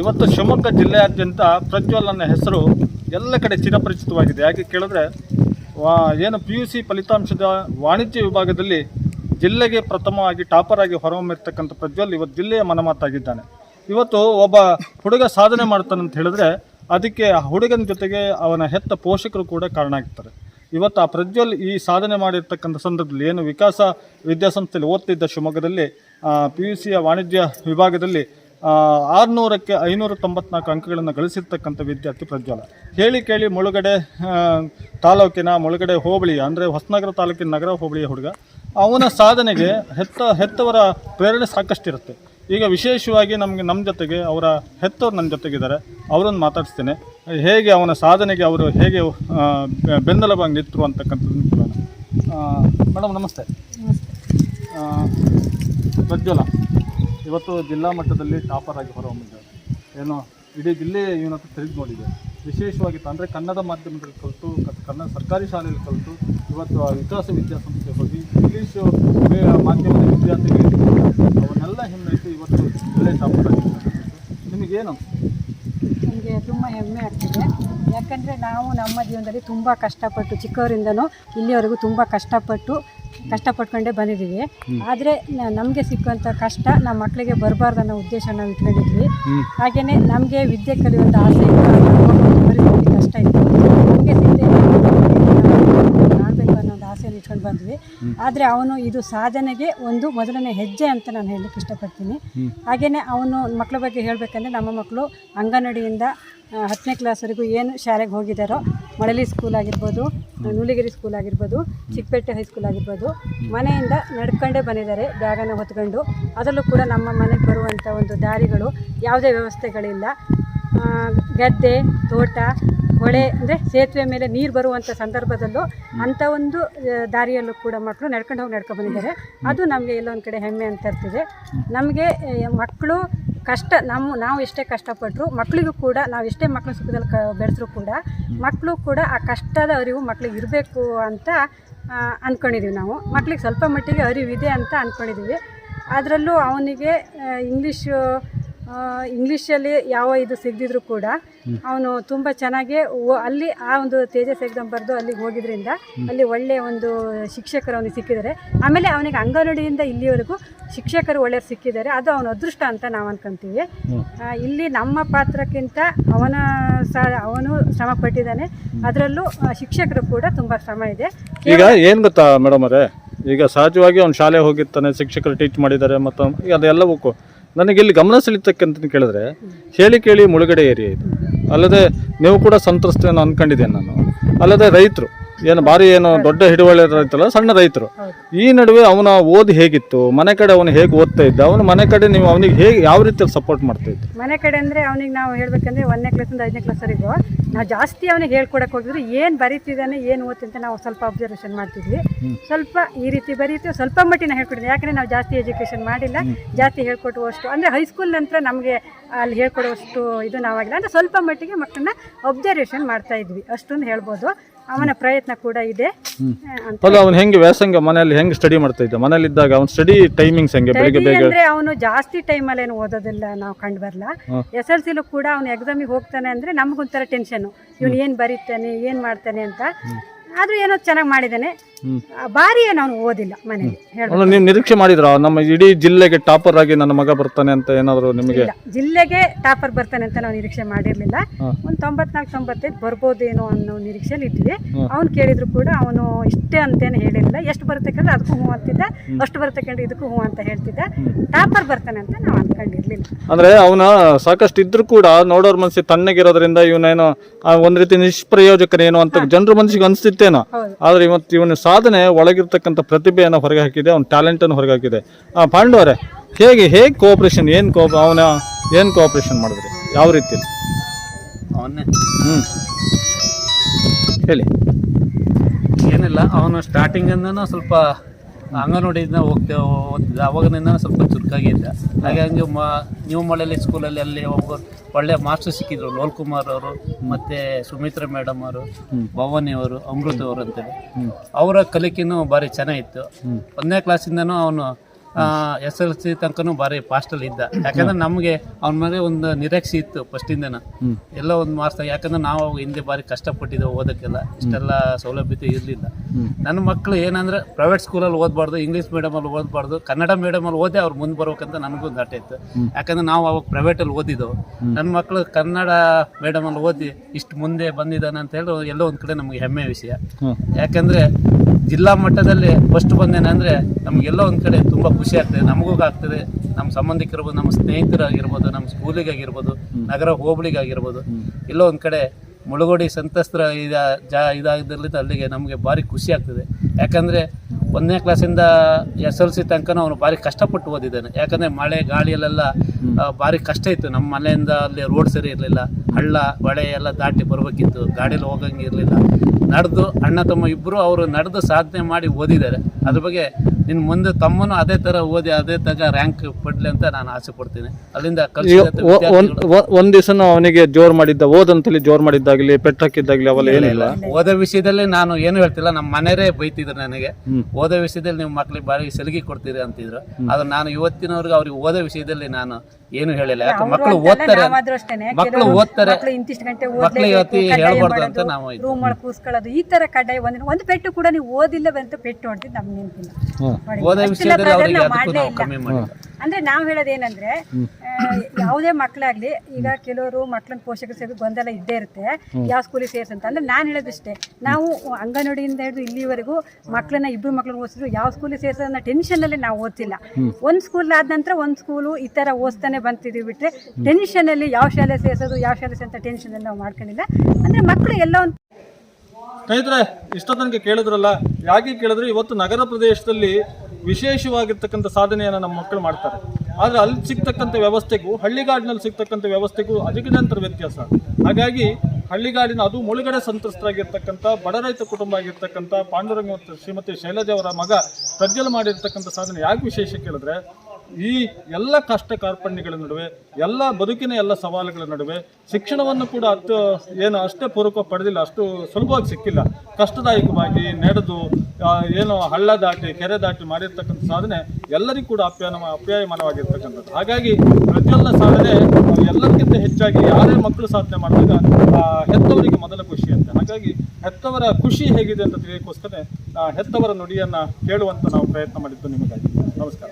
ಇವತ್ತು ಶಿವಮೊಗ್ಗ ಜಿಲ್ಲೆಯಾದ್ಯಂತ ಪ್ರಜ್ವಲ್ ಅನ್ನೋ ಹೆಸರು ಎಲ್ಲ ಕಡೆ ಚಿರಪರಿಚಿತವಾಗಿದೆ. ಯಾಕೆ ಕೇಳಿದ್ರೆ ಏನು ಪಿ ಯು ಸಿ ಫಲಿತಾಂಶದ ವಾಣಿಜ್ಯ ವಿಭಾಗದಲ್ಲಿ ಜಿಲ್ಲೆಗೆ ಪ್ರಥಮವಾಗಿ ಟಾಪರ್ ಆಗಿ ಹೊರಹೊಮ್ಮಿರ್ತಕ್ಕಂಥ ಪ್ರಜ್ವಲ್ ಇವತ್ತು ಜಿಲ್ಲೆಯ ಮನಮಾತಾಗಿದ್ದಾನೆ ಇವತ್ತು ಒಬ್ಬ ಹುಡುಗ ಸಾಧನೆ ಮಾಡ್ತಾನೆ ಅಂತ ಹೇಳಿದ್ರೆ, ಅದಕ್ಕೆ ಆ ಹುಡುಗನ ಜೊತೆಗೆ ಅವನ ಹೆತ್ತ ಪೋಷಕರು ಕೂಡ ಕಾರಣ ಆಗ್ತಾರೆ. ಇವತ್ತು ಆ ಪ್ರಜ್ವಲ್ ಈ ಸಾಧನೆ ಮಾಡಿರ್ತಕ್ಕಂಥ ಸಂದರ್ಭದಲ್ಲಿ ಏನು ವಿಕಾಸ ವಿದ್ಯಾಸಂಸ್ಥೆಯಲ್ಲಿ ಓದ್ತಿದ್ದ ಶಿವಮೊಗ್ಗದಲ್ಲಿ ಪಿ ಯು ಸಿಯ ವಾಣಿಜ್ಯ ವಿಭಾಗದಲ್ಲಿ ಆರುನೂರಕ್ಕೆ ಐನೂರ ತೊಂಬತ್ನಾಲ್ಕು ಅಂಕಗಳನ್ನು ಗಳಿಸಿರ್ತಕ್ಕಂಥ ವಿದ್ಯಾರ್ಥಿ ಪ್ರಜ್ವಲ. ಹೇಳಿ ಕೇಳಿ ಮುಳುಗಡೆ ತಾಲೂಕಿನ ಮುಳುಗಡೆ ಹೋಬಳಿ ಅಂದರೆ ಹೊಸನಗರ ತಾಲೂಕಿನ ನಗರ ಹೋಬಳಿಯ ಹುಡುಗ ಅವನ ಸಾಧನೆಗೆ ಹೆತ್ತ ಹೆತ್ತವರ ಪ್ರೇರಣೆ ಸಾಕಷ್ಟಿರುತ್ತೆ. ಈಗ ವಿಶೇಷವಾಗಿ ನಮಗೆ ನಮ್ಮ ಜೊತೆಗೆ ಅವರ ಹೆತ್ತವ್ರು ನನ್ನ ಜೊತೆಗಿದ್ದಾರೆ ಅವರನ್ನು ಮಾತಾಡಿಸ್ತೇನೆ. ಹೇಗೆ ಅವನ ಸಾಧನೆಗೆ ಅವರು ಹೇಗೆ ಬೆಂದಲವಾಗಿ ನಿಂತರು ಅಂತಕ್ಕಂಥದ್ದನ್ನು ಕೇಳೋಣ. ಮೇಡಮ್ ನಮಸ್ತೆ. ಪ್ರಜ್ವಲ ಇವತ್ತು ಜಿಲ್ಲಾ ಮಟ್ಟದಲ್ಲಿ ಟಾಪರ್ ಆಗಿ ಹೊರಹೊಮ್ಮಿದ್ದಾರೆ ಏನು, ಇಡೀ ಜಿಲ್ಲೆ ಇವನ ತಿಳಿದು ನೋಡಿದೆ ವಿಶೇಷವಾಗಿ ಅಂದರೆ ಕನ್ನಡ ಮಾಧ್ಯಮದಲ್ಲಿ ಕಲಿತು ಕನ್ನಡ ಸರ್ಕಾರಿ ಶಾಲೆಯಲ್ಲಿ ಕಲಿತು, ಇವತ್ತು ವಿಕಾಸ ವಿದ್ಯಾಸಂಸ್ಥೆ ಹೋಗಿ ಇಂಗ್ಲೀಷು ಮಾಧ್ಯಮದ ವಿದ್ಯಾರ್ಥಿಗಳಿಗೆ ಅವನ್ನೆಲ್ಲ ಹಿಮ್ಮೆಟ್ಟು ಇವತ್ತು ಜಿಲ್ಲೆ ಟಾಪರ್ ಆಗಿದ್ದಾರೆ ನಿಮಗೇನು? ನಮಗೆ ತುಂಬ ಹೆಮ್ಮೆ ಆಗ್ತಿದೆ. ಯಾಕಂದರೆ ನಾವು ನಮ್ಮ ಜೀವನದಲ್ಲಿ ತುಂಬ ಕಷ್ಟಪಟ್ಟು, ಚಿಕ್ಕವರಿಂದನೂ ಇಲ್ಲಿವರೆಗೂ ತುಂಬ ಕಷ್ಟಪಟ್ಟು ಕಷ್ಟಪಟ್ಕೊಂಡೇ ಬಂದಿದ್ದೀವಿ. ಆದರೆ ನಮಗೆ ಸಿಕ್ಕುವಂಥ ಕಷ್ಟ ನಮ್ಮ ಮಕ್ಕಳಿಗೆ ಬರಬಾರ್ದು ಅನ್ನೋ ಉದ್ದೇಶ ನಾವು ಇಟ್ಕೊಂಡಿದ್ವಿ. ಹಾಗೆಯೇ ನಮಗೆ ವಿದ್ಯೆ ಕಲಿಯುವಂಥ ಆಸೆ ಇತ್ತು ಕಷ್ಟ ಇತ್ತು. ನಮಗೆ ಸಿಗದೆ ಇಟ್ಕೊಂಡು ಬಂದ್ವಿ. ಆದರೆ ಅವನು ಇದು ಸಾಧನೆಗೆ ಒಂದು ಮೊದಲನೇ ಹೆಜ್ಜೆ ಅಂತ ನಾನು ಹೇಳಲಿಕ್ಕೆ ಇಷ್ಟಪಡ್ತೀನಿ. ಹಾಗೆಯೇ ಅವನು ಮಕ್ಕಳ ಬಗ್ಗೆ ಹೇಳಬೇಕಂದ್ರೆ ನಮ್ಮ ಮಕ್ಕಳು ಅಂಗನವಾಡಿಯಿಂದ ಆ, ಹತ್ತನೇ ಕ್ಲಾಸ್ವರೆಗೂ ಏನು ಶಾಲೆಗೆ ಹೋಗಿದ್ದಾರೋ ಮಳಲಿ ಸ್ಕೂಲ್ ಆಗಿರ್ಬೋದು ನೂಲಿಗಿರಿ ಸ್ಕೂಲ್ ಆಗಿರ್ಬೋದು ಚಿಕ್ಕಪೇಟೆ ಹೈಸ್ಕೂಲ್ ಆಗಿರ್ಬೋದು ಮನೆಯಿಂದ ನಡ್ಕೊಂಡೇ ಬಂದಿದ್ದಾರೆ ಬ್ಯಾಗನ್ನು ಹೊತ್ಕೊಂಡು. ಅದರಲ್ಲೂ ಕೂಡ ನಮ್ಮ ಮನೆಗೆ ಬರುವಂಥ ಒಂದು ದಾರಿಗಳು ಯಾವುದೇ ವ್ಯವಸ್ಥೆಗಳಿಲ್ಲ. ಗದ್ದೆ ತೋಟ ಹೊಳೆ ಅಂದರೆ ಸೇತುವೆ ಮೇಲೆ ನೀರು ಬರುವಂಥ ಸಂದರ್ಭದಲ್ಲೂ ಅಂಥ ಒಂದು ದಾರಿಯಲ್ಲೂ ಕೂಡ ಮಕ್ಕಳು ನಡ್ಕೊಂಡು ಹೋಗಿ ನಡ್ಕೊಂಡು ಬಂದಿದ್ದಾರೆ. ಅದು ನಮಗೆ ಎಲ್ಲೊಂದು ಕಡೆ ಹೆಮ್ಮೆ ಅಂತ ಇರ್ತಿದೆ. ನಮಗೆ ಮಕ್ಕಳು ಕಷ್ಟ, ನಮ್ಮ, ನಾವು ಎಷ್ಟೇ ಕಷ್ಟಪಟ್ಟರು ಮಕ್ಕಳಿಗೂ ಕೂಡ, ನಾವು ಎಷ್ಟೇ ಮಕ್ಕಳು ಸುಖದಲ್ಲಿ ಕ ಬೆಳೆದ್ರೂ ಕೂಡ ಮಕ್ಕಳು ಕೂಡ ಆ ಕಷ್ಟದ ಅರಿವು ಮಕ್ಕಳಿಗೆ ಇರಬೇಕು ಅಂತ ಅಂದ್ಕೊಂಡಿದ್ದೀವಿ ನಾವು. ಮಕ್ಕಳಿಗೆ ಸ್ವಲ್ಪ ಮಟ್ಟಿಗೆ ಅರಿವಿದೆ ಅಂತ ಅಂದ್ಕೊಂಡಿದ್ದೀವಿ ಅದರಲ್ಲೂ ಅವನಿಗೆ ಇಂಗ್ಲೀಷು ಇಂಗ್ಲೀಷಲ್ಲಿ ಯಾವ ಇದು ಸಿಗದಿದ್ರು ಕೂಡ ಅವನು ತುಂಬ ಚೆನ್ನಾಗಿ ಅಲ್ಲಿ ಆ ಒಂದು ತೇಜಸ್ ಎಕ್ಸಾಮ್ ಬರೆದು ಅಲ್ಲಿಗೆ ಹೋಗಿದ್ರಿಂದ ಅಲ್ಲಿ ಒಳ್ಳೆಯ ಒಂದು ಶಿಕ್ಷಕರು ಅವನಿಗೆ ಸಿಕ್ಕಿದ್ದಾರೆ. ಆಮೇಲೆ ಅವನಿಗೆ ಅಂಗನವಾಡಿಯಿಂದ ಇಲ್ಲಿವರೆಗೂ ಶಿಕ್ಷಕರು ಒಳ್ಳೆಯವ್ರು ಸಿಕ್ಕಿದ್ದಾರೆ. ಅದು ಅವನ ಅದೃಷ್ಟ ಅಂತ ನಾವು ಅನ್ಕೊಂತೀವಿ. ಇಲ್ಲಿ ನಮ್ಮ ಪಾತ್ರಕ್ಕಿಂತ ಅವನ ಸ ಅವನು ಶ್ರಮ ಪಟ್ಟಿದ್ದಾನೆ. ಅದರಲ್ಲೂ ಶಿಕ್ಷಕರು ಕೂಡ ತುಂಬ ಶ್ರಮ ಇದೆ. ಈಗ ಏನು ಗೊತ್ತಾ ಮೇಡಮ್ ಅವರೇ? ಈಗ ಸಹಜವಾಗಿ ಅವ್ನು ಶಾಲೆ ಹೋಗಿರ್ತಾನೆ ಶಿಕ್ಷಕರು ಟೀಚ್ ಮಾಡಿದ್ದಾರೆ ಮತ್ತು ಅದೆಲ್ಲವೂ ನನಗೆ ಇಲ್ಲಿ ಗಮನ ಸೆಳೀತಕ್ಕಂತ ಕೇಳಿದ್ರೆ, ಹೇಳಿ ಕೇಳಿ ಮುಳುಗಡೆ ಏರಿಯಾ ಇದು. ಅಲ್ಲದೆ, ನೀವು ಕೂಡ ಸಂತ್ರಸ್ತೇನೋ ಅನ್ಕೊಂಡಿದ್ದೇನೆ ನಾನು. ಅಲ್ಲದೆ ರೈತರು ಏನು ಭಾರಿ ಏನು ದೊಡ್ಡ ಹಿಡುವಳಿ ರೈತಲ್ಲ ಸಣ್ಣ ರೈತರು. ಈ ನಡುವೆ ಅವನ ಓದಿ ಹೇಗಿತ್ತು? ಮನೆ ಕಡೆ ಅವನು ಹೇಗೆ ಓದ್ತಾ ಇದ್ದ? ಅವನು ಮನೆ ಕಡೆ ನೀವು ಅವನಿಗೆ ಹೇಗೆ ಯಾವ ರೀತಿ ಸಪೋರ್ಟ್ ಮಾಡ್ತಾ ಇದ್ರಿ ಮನೆ ಕಡೆ ಅಂದರೆ ಅವನಿಗೆ ನಾವು ಹೇಳ್ಬೇಕಂದ್ರೆ ಒಂದನೇ ಕ್ಲಾಸಿಂದ ಐದನೇ ಕ್ಲಾಸ್ವರೆಗೂ ನಾವು ಜಾಸ್ತಿ ಅವನಿಗೆ ಹೇಳ್ಕೊಡಕ್ಕೆ ಹೋಗಿದ್ರು. ಏನು ಬರೀತಿದ್ದಾನೆ ಏನು ಓದ್ತಿಂತ ನಾವು ಸ್ವಲ್ಪ ಅಬ್ಸರ್ವೇಷನ್ ಮಾಡ್ತಿದ್ವಿ. ಸ್ವಲ್ಪ ಈ ರೀತಿ ಬರೀತೀವಿ ಸ್ವಲ್ಪ ಮಟ್ಟಿನ ಹೇಳ್ಕೊಡಿದ್ವಿ ಯಾಕಂದರೆ ನಾವು ಜಾಸ್ತಿ ಎಜುಕೇಷನ್ ಮಾಡಿಲ್ಲ ಜಾಸ್ತಿ ಹೇಳ್ಕೊಟ್ಟುವಷ್ಟು. ಅಂದರೆ ಹೈಸ್ಕೂಲ್ ನಂತರ ನಮಗೆ ಅಲ್ಲಿ ಹೇಳ್ಕೊಡುವಷ್ಟು ಇದು ನಾವಾಗಿಲ್ಲ. ಅಂದರೆ ಸ್ವಲ್ಪ ಮಟ್ಟಿಗೆ ಮಕ್ಕಳನ್ನ ಅಬ್ಸರ್ವೇಷನ್ ಮಾಡ್ತಾ ಇದ್ವಿ. ಅಷ್ಟೊಂದು ಹೇಳ್ಬೋದು. ಅವನ ಪ್ರಯತ್ನ ಕೂಡ ಇದೆ. ಅಂತ ಅಲ್ಲ ಅವ್ನು ಹೆಂಗೆ ವ್ಯಾಸಂಗ ಮನೆಯಲ್ಲಿ ಹೆಂಗೆ ಸ್ಟಡಿ ಮಾಡ್ತಾ ಇದ್ದ? ಮನೇಲಿ ಇದ್ದಾಗ ಅವ್ನ ಸ್ಟಡಿ ಟೈಮಿಂಗ್ಸ್ ಹೆಂಗೆ? ಬೆಳಿಗ್ಗೆ ಬೇಗ ಅಂದ್ರೆ ಅವನು ಜಾಸ್ತಿ ಟೈಮಲ್ಲಿ ಏನು ಓದೋದಿಲ್ಲ ನಾವು ಕಂಡು ಬರಲ್ಲ ಎಸ್ ಎಲ್ ಸಿಲೂ ಕೂಡ ಅವನು ಎಕ್ಸಾಮಿಗೆ ಹೋಗ್ತಾನೆ ಅಂದ್ರೆ ನಮಗೊಂಥರ ಟೆನ್ಷನ್ ಇವನು ಏನು ಬರೀತಾನೆ ಏನು ಮಾಡ್ತಾನೆ ಅಂತ. ಆದ್ರೂ ಏನೋ ಚೆನ್ನಾಗಿ ಮಾಡಿದ್ದಾನೆ ಆ, ನಾನು ಓದಿಲ್ಲ ಮನೆಯಲ್ಲಿ. ಹೇಳ್ಬೇಕು. ನೀವು ನಿರೀಕ್ಷೆ ಮಾಡಿದ್ರ? ನಮ್ಮ ಇಡೀ ಜಿಲ್ಲೆಗೆ ಟಾಪರ್ ಆಗಿ ನನ್ನ ಮಗ ಬರ್ತಾನೆ ಅಂತ ಏನಾದ್ರು ನಿಮಗೆ? ಇಲ್ಲ ಜಿಲ್ಲೆಗೆ ಟಾಪರ್ ಬರ್ತಾನೆ ಅಂತ ನಾವು ನಿರೀಕ್ಷೆ ಮಾಡಿರಲಿಲ್ಲ. ಹಾ. ಒಂದು ತೊಂಬತ್ನಾಲ್ಕು ತೊಂಬತ್ತೈದು ಬರ್ಬೋದೇನೋ ಅನ್ನೋ ನಿರೀಕ್ಷೆಯಲ್ಲಿ ಇದ್ವಿ. ಅವ್ನು ಕೇಳಿದ್ರು ಕೂಡ ಅವನು ಇಷ್ಟೇ ಅಂತೇನು ಹೇಳಿರಲಿಲ್ಲ. ಎಷ್ಟು ಬರುತ್ತೆ ಅದಕ್ಕೂ ಹ್ಞೂ ಅಂತಿದ್ದ. ಅಷ್ಟು ಬರುತ್ತೆ ಇದಕ್ಕೂ ಹ್ಞೂ ಅಂತ ಹೇಳ್ತಿದ್ದ. ಟಾಪರ್ ಬರ್ತಾನೆ ಅಂತ ನಾವು ಅನ್ಕೊಂಡಿರ್ಲಿಲ್ಲ. ಅಂದ್ರೆ ಅವನ ಸಾಕಷ್ಟು ಇದ್ರೂ ಕೂಡ ನೋಡೋರ್ ಮನಸ್ಸಿಗೆ ತಣ್ಣಗಿರೋದ್ರಿಂದ ಇವನೇನೋ ಆ, ಒಂದ್ ರೀತಿ ನಿಷ್ಪ್ರಯೋಜಕನೇನೋ ಅಂತ ಜನರ ಮನಸ್ಸಿಗೆ ಅನ್ಸುತ್ತೇನೋ. ಆದರೆ ಆದ್ರೆ ಇವತ್ತು ಇವನ ಸಾಧನೆ ಒಳಗಿರ್ತಕ್ಕಂಥ ಪ್ರತಿಭೆಯನ್ನು ಹೊರಗೆ ಹಾಕಿದೆ ಅವ್ನ ಟ್ಯಾಲೆಂಟನ್ನು ಹೊರಗೆ ಹಾಕಿದೆ. ಆ ಪಾಂಡು ಅವರೇ ಹೇಗೆ ಹೇಗೆ ಕೋಪ್ರೇಷನ್ ಏನು ಕೋ ಅವನ ಏನು ಕೋಆಪ್ರೇಷನ್ ಮಾಡಿದ್ರಿ? ಯಾವ ರೀತಿಯಲ್ಲಿ ಅವನ್ನೇ. ಹ್ಞೂ ಹೇಳಿ. ಏನಿಲ್ಲ ಅವನು ಸ್ಟಾರ್ಟಿಂಗಿಂದನೂ ಸ್ವಲ್ಪ ಅಂಗನವಾಡಿಯಿಂದ ಹೋಗ್ತೇವೆ ಓದ್ತಿದ್ದೆ ಅವಾಗಿನಿಂದ ಸ್ವಲ್ಪ ಚುರುಕಾಗಿದ್ದ. ಹಾಗೆ ಹಂಗೆ ಮ ನ್ಯೂ ಮಳಲಿ ಸ್ಕೂಲಲ್ಲಿ ಅಲ್ಲಿ ಒಬ್ಬರು ಒಳ್ಳೆ ಮಾಸ್ಟರ್ ಸಿಕ್ಕಿದ್ರು. ಲೋಲ್ ಕುಮಾರ್ ಅವರು ಮತ್ತು ಸುಮಿತ್ರಾ ಮೇಡಮ್ ಅವರು ಭವಾನಿ ಅವರು ಅಮೃತ ಅವರು ಅಂತೇಳಿ. ಅವರ ಕಲಿಕೆನೂ ಭಾರಿ ಚೆನ್ನಾಗಿತ್ತು. ಒಂದನೇ ಕ್ಲಾಸಿಂದನೂ ಅವನು ಎಸ್ ಎಲ್ ಸಿ ತನಕನೂ ಭಾರಿ ಫಾಸ್ಟಲ್ಲಿ ಇದ್ದ. ಯಾಕಂದ್ರೆ ನಮಗೆ ಅವನ ಮೇಲೆ ಒಂದು ನಿರೀಕ್ಷೆ ಇತ್ತು ಫಸ್ಟಿಂದನ ಎಲ್ಲ ಒಂದು ಮಾರ್ಕ್ಸ್ ಯಾಕಂದ್ರೆ ನಾವು ಅವಾಗ ಹಿಂದೆ ಭಾರಿ ಕಷ್ಟಪಟ್ಟಿದ್ದೆವು ಓದೋಕ್ಕೆಲ್ಲ. ಇಷ್ಟೆಲ್ಲ ಸೌಲಭ್ಯತೆ ಇರಲಿಲ್ಲ. ನನ್ನ ಮಕ್ಕಳು ಏನಂದ್ರೆ ಪ್ರೈವೇಟ್ ಸ್ಕೂಲಲ್ಲಿ ಓದಬಾರ್ದು ಇಂಗ್ಲೀಷ್ ಮೀಡಿಯಮಲ್ಲಿ ಓದಬಾರ್ದು ಕನ್ನಡ ಮೀಡಿಯಮಲ್ಲಿ ಓದಿ ಅವ್ರು ಮುಂದೆ ಬರ್ಬೇಕಂತ ನನಗೂ ಒಂದು ಇತ್ತು. ಯಾಕಂದ್ರೆ ನಾವು ಅವಾಗ ಪ್ರೈವೇಟಲ್ಲಿ ಓದಿದ್ದೆವು. ನನ್ನ ಮಕ್ಕಳು ಕನ್ನಡ ಮೀಡಿಯಮಲ್ಲಿ ಓದಿ ಇಷ್ಟು ಮುಂದೆ ಬಂದಿದ್ದಾನೆ ಅಂತ ಹೇಳಿ ಎಲ್ಲೋ ಒಂದು ಕಡೆ ನಮಗೆ ಹೆಮ್ಮೆ ವಿಷಯ. ಯಾಕಂದ್ರೆ ಜಿಲ್ಲಾ ಮಟ್ಟದಲ್ಲಿ ಫಸ್ಟ್ ಬಂದೇನೆ ಅಂದರೆ ನಮಗೆಲ್ಲೋ ಒಂದು ಕಡೆ ತುಂಬ ಖುಷಿ ಆಗ್ತದೆ. ನಮಗೂ ಆಗ್ತದೆ. ನಮ್ಮ ಸಂಬಂಧಿಕರಿರ್ಬೋದು ನಮ್ಮ ಸ್ನೇಹಿತರಾಗಿರ್ಬೋದು ನಮ್ಮ ಸ್ಕೂಲಿಗಾಗಿರ್ಬೋದು ನಗರ ಹೋಬಳಿಗಾಗಿರ್ಬೋದು ಎಲ್ಲೋ ಒಂದು ಕಡೆ ಮುಳುಗೋಡಿ ಸಂತಸ್ತ್ರ ಇದ ಜಾ ಅಲ್ಲಿಗೆ ನಮಗೆ ಭಾರಿ ಖುಷಿ ಆಗ್ತದೆ. ಯಾಕಂದರೆ ಒಂದನೇ ಕ್ಲಾಸಿಂದ ಎಸ್ ಎಲ್ ಸಿ ತನಕ ಅವನು ಭಾರಿ ಕಷ್ಟಪಟ್ಟು ಓದಿದ್ದಾನೆ. ಯಾಕಂದರೆ ಮಳೆ ಗಾಳಿಯಲ್ಲೆಲ್ಲ ಭಾರಿ ಕಷ್ಟ ಇತ್ತು. ನಮ್ಮ ಮನೆಯಿಂದ ಅಲ್ಲಿ ರೋಡ್ ಸರಿ ಇರಲಿಲ್ಲ. ಹಳ್ಳ ಹೊಳೆ ಎಲ್ಲ ದಾಟಿ ಬರಬೇಕಿತ್ತು. ಗಾಡಿಯಲ್ಲಿ ಹೋಗಂಗೆ ಇರಲಿಲ್ಲ. ನಡೆದು ಅಣ್ಣ ತಮ್ಮ ಇಬ್ಬರು ಅವರು ನಡೆದು ಸಾಧನೆ ಮಾಡಿ ಓದಿದ್ದಾರೆ. ಅದ್ರ ಬಗ್ಗೆ ನಿನ್ನ ಮುಂದೆ ತಮ್ಮನು ಅದೇ ತರ ಓದಿ ಅದೇ ತಗ ರ್ಯಾಂಕ್ ಪಡ್ಲಿ ಅಂತ ನಾನು ಆಸೆ ಪಡ್ತೀನಿ. ಅಲ್ಲಿಂದ ಒಂದ್ ದಿವಸ ಅವನಿಗೆ ಜೋರ್ ಮಾಡಿದ್ದ ಓದಂತಲ್ಲಿ ಜೋರ್ ಮಾಡಿದ್ದಾಗ್ಲಿ ಪೆಟ್ಟಾಕಿದ್ದಾಗ್ಲಿ ಅವಲ್ಲ ಏನಿಲ್ಲ ಓದೋ ವಿಷಯದಲ್ಲಿ ನಾನು ಏನು ಹೇಳ್ತಿಲ್ಲ ನಮ್ಮ ಮನೆಯವರೇ ಬೈತಿದ್ರು ನನಗೆ. ಓದ ವಿಷಯದಲ್ಲಿ ನೀವು ಮಕ್ಳಿಗೆ ಬಾರಿ ಸಲಿಗೆ ಕೊಡ್ತೀರಿ ಅಂತಿದ್ರು. ಆದ್ರೆ ನಾನು ಇವತ್ತಿನವರೆಗೂ ಅವ್ರಿಗೆ ಓದೋ ವಿಷಯದಲ್ಲಿ ನಾನು ಏನು ಹೇಳಿಲ್ಲ. ಯಾಕೆ ಮಕ್ಕಳು ಓದ್ತಾರೆ. ಮಕ್ಕಳು ಓದ್ತಾರೆ. ಮಕ್ಕಳು ಇವತ್ತು ಹೇಳ್ಬಾರ್ದು ಅಂತ ನಾವು ರೂಮ್ ಒಳಗೆ ಕೂಸ್ಕೊಳ್ಳೋದು ಈ ತರ ಕಡ್ಡಾಯ ಒಂದು ಒಂದು ಪೆಟ್ಟು ಕೂಡ ನೀವು ಓದಿಲ್ಲ ಬಂತು ಪೆಟ್ಟು ಹೊಡೆದಿದ್ದು ನಮ್ಗೆ ನೆನಪಿಲ್ಲ. ಓದೋ ವಿಷಯದಲ್ಲಿ ಅವರಿಗೆ ಅದಕ್ಕೂ ನಾವು. ಕಮ್ಮಿ ಮಾಡಿಲ್ಲ. ಅಂದ್ರೆ ನಾವು ಹೇಳೋದೇನಂದ್ರೆ ಯಾವುದೇ ಮಕ್ಕಳಾಗ್ಲಿ ಈಗ ಕೆಲವರು ಮಕ್ಕಳನ್ನ ಪೋಷಕರು ಸೇರಿ ಗೊಂದಲ ಇದ್ದೇ ಇರುತ್ತೆ ಯಾವ ಸ್ಕೂಲಿಗೆ ಸೇರ್ಸಂತ ಅಂದ್ರೆ ನಾನು ಹೇಳೋದಿಷ್ಟೇ ನಾವು ಅಂಗನವಾಡಿಯಿಂದ ಹಿಡಿದು ಇಲ್ಲಿವರೆಗೂ ಮಕ್ಕಳನ್ನ ಇಬ್ಬರು ಮಕ್ಕಳನ್ನ ಓದಿಸಿದ್ರು ಯಾವ ಸ್ಕೂಲಿಗೆ ಸೇರಿಸೋ ಅನ್ನೋ ಟೆನ್ಷನಲ್ಲಿ ನಾವು ಓದ್ತಿಲ್ಲ ಒಂದು ಸ್ಕೂಲ್ ಆದ ನಂತರ ಒಂದು ಸ್ಕೂಲು ಈ ಥರ ಓದಿಸ್ತಾನೆ ಬಂತಿದ್ದೀವಿ ಬಿಟ್ಟರೆ ಟೆನ್ಷನಲ್ಲಿ ಯಾವ ಶಾಲೆ ಸೇರಿಸೋದು ಯಾವ ಶಾಲೆ ಸೇರ್ಸೋ ಟೆನ್ಷನಲ್ಲಿ ನಾವು ಮಾಡ್ಕೊಂಡಿಲ್ಲ. ಅಂದ್ರೆ ಮಕ್ಕಳು ಎಲ್ಲ ಒಂದು ಸ್ನೇಹಿತರೆ ಇಷ್ಟ ತನಕ ಕೇಳಿದ್ರಲ್ಲ ಯಾಕೆ ಕೇಳಿದ್ರು? ಇವತ್ತು ನಗರ ಪ್ರದೇಶದಲ್ಲಿ ವಿಶೇಷವಾಗಿರ್ತಕ್ಕಂಥ ಸಾಧನೆಯನ್ನು ನಮ್ಮ ಮಕ್ಕಳು ಮಾಡ್ತಾರೆ. ಆದರೆ ಅಲ್ಲಿ ಸಿಗ್ತಕ್ಕಂಥ ವ್ಯವಸ್ಥೆಗೂ, ಹಳ್ಳಿಗಾಡಿನಲ್ಲಿ ಸಿಗ್ತಕ್ಕಂಥ ವ್ಯವಸ್ಥೆಗೂ ಅಜಗಜಾಂತರ ವ್ಯತ್ಯಾಸ. ಹಾಗಾಗಿ ಹಳ್ಳಿಗಾಡಿನ ಅದು ಮುಳುಗಡೆ ಸಂತ್ರಸ್ತರಾಗಿರ್ತಕ್ಕಂಥ, ಬಡ ರೈತ ಕುಟುಂಬ ಆಗಿರ್ತಕ್ಕಂಥ, ಪಾಂಡುರಂಗ ಮತ್ತು ಶ್ರೀಮತಿ ಶೈಲಜಾ ಅವರ ಮಗ ಪ್ರಜ್ವಲ್ ಮಾಡಿರ್ತಕ್ಕಂಥ ಸಾಧನೆ ಯಾಕೆ ವಿಶೇಷ ಕೇಳಿದ್ರೆ ಈ ಎಲ್ಲ ಕಷ್ಟ ಕಾರ್ಪಣ್ಯಗಳ ನಡುವೆ, ಎಲ್ಲ ಬದುಕಿನ ಎಲ್ಲ ಸವಾಲುಗಳ ನಡುವೆ ಶಿಕ್ಷಣವನ್ನು ಕೂಡ ಅಷ್ಟು ಏನು ಅಷ್ಟೇ ಪೂರಕ ಪಡೆದಿಲ್ಲ, ಅಷ್ಟು ಸುಲಭವಾಗಿ ಸಿಕ್ಕಿಲ್ಲ. ಕಷ್ಟದಾಯಕವಾಗಿ ನಡೆದು ಏನು ಹಳ್ಳ ದಾಟಿ, ಕೆರೆ ದಾಟಿ ಮಾಡಿರ್ತಕ್ಕಂಥ ಸಾಧನೆ ಎಲ್ಲರಿಗೂ ಕೂಡ ಅಪ್ಯಾನ ಅಪ್ಯಾಯಮಾನವಾಗಿರ್ತಕ್ಕಂಥದ್ದು. ಹಾಗಾಗಿ ಪ್ರತಿಯೊಂದು ಸಾಧನೆ ಎಲ್ಲರಿಗಿಂತ ಹೆಚ್ಚಾಗಿ ಯಾರೇ ಮಕ್ಕಳು ಸಾಧನೆ ಮಾಡಿದಾಗ ಹೆತ್ತವರಿಗೆ ಮೊದಲ ಖುಷಿ ಅಂತ. ಹಾಗಾಗಿ ಹೆತ್ತವರ ಖುಷಿ ಹೇಗಿದೆ ಅಂತ ತಿಳಿಯೋಕ್ಕೋಸ್ಕರ ಹೆತ್ತವರ ನುಡಿಯನ್ನು ಕೇಳುವಂತ ನಾವು ಪ್ರಯತ್ನ ಮಾಡಿದ್ದು ನಿಮಗಾಗಿ. ನಮಸ್ಕಾರ.